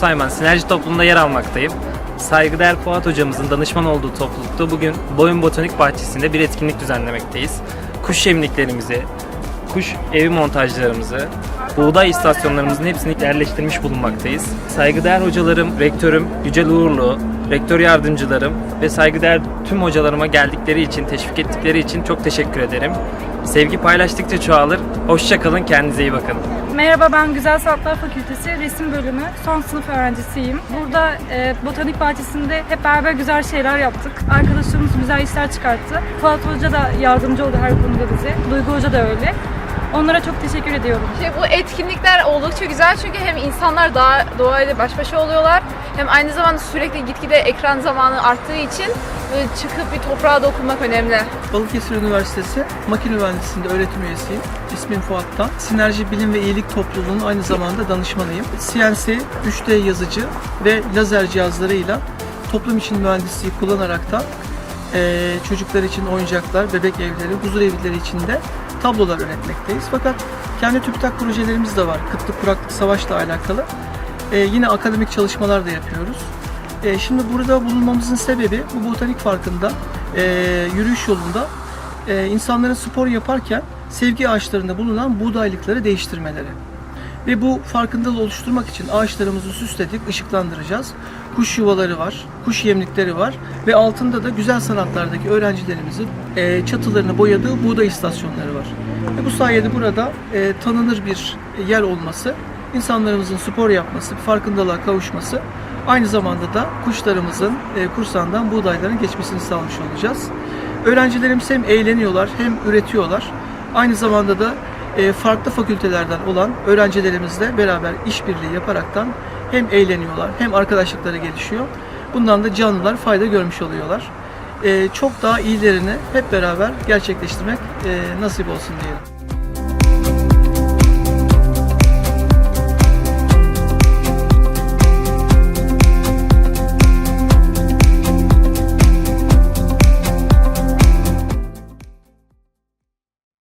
Sayman Sinerji Topluluğu'nda yer almaktayım. Saygıdeğer Fuat hocamızın danışman olduğu toplulukta bugün Boyun Botanik Bahçesi'nde bir etkinlik düzenlemekteyiz. Kuş yemliklerimizi, kuş evi montajlarımızı, buğday istasyonlarımızın hepsini yerleştirmiş bulunmaktayız. Saygıdeğer hocalarım, rektörüm Yücel Uğurlu, rektör yardımcılarım ve saygıdeğer tüm hocalarıma geldikleri için, teşvik ettikleri için çok teşekkür ederim. Sevgi paylaştıkça çoğalır. Hoşça kalın, kendinize iyi bakın. Merhaba ben Güzel Sanatlar Fakültesi Resim Bölümü son sınıf öğrencisiyim. Burada e, botanik bahçesinde hep beraber güzel şeyler yaptık. Arkadaşlarımız güzel işler çıkarttı. Fuat Hoca da yardımcı oldu her konuda bize. Duygu Hoca da öyle. Onlara çok teşekkür ediyorum. Şey, bu etkinlikler oldukça güzel çünkü hem insanlar daha doğayla baş başa oluyorlar hem aynı zamanda sürekli gitgide ekran zamanı arttığı için böyle çıkıp bir toprağa dokunmak önemli. Balıkesir Üniversitesi Makine Mühendisliğinde öğretim üyesiyim. İsmim Fuat'tan. Sinerji Bilim ve İyilik Topluluğu'nun aynı zamanda danışmanıyım. CNC, 3D yazıcı ve lazer cihazlarıyla toplum için mühendisliği kullanaraktan eee, çocuklar için oyuncaklar, bebek evleri, huzur evleri için de tablolar üretmekteyiz. Fakat kendi TÜBİTAK projelerimiz de var. Kıtlık, kuraklık, savaşla alakalı. Eee, yine akademik çalışmalar da yapıyoruz. Eee, şimdi burada bulunmamızın sebebi bu botanik farkında eee, yürüyüş yolunda eee, insanların spor yaparken sevgi ağaçlarında bulunan buğdaylıkları değiştirmeleri. Ve bu farkındalığı oluşturmak için ağaçlarımızı süsledik, ışıklandıracağız. Kuş yuvaları var, kuş yemlikleri var ve altında da güzel sanatlardaki öğrencilerimizin eee, çatılarını boyadığı buğday istasyonları var. Ve bu sayede burada eee, tanınır bir yer olması, insanlarımızın spor yapması, farkındalığa kavuşması, aynı zamanda da kuşlarımızın eee, kursandan buğdayların geçmesini sağlamış olacağız. Öğrencilerimiz hem eğleniyorlar hem üretiyorlar. Aynı zamanda da e, farklı fakültelerden olan öğrencilerimizle beraber işbirliği yaparaktan hem eğleniyorlar hem arkadaşlıkları gelişiyor. Bundan da canlılar fayda görmüş oluyorlar. E, çok daha iyilerini hep beraber gerçekleştirmek e, nasip olsun diyelim.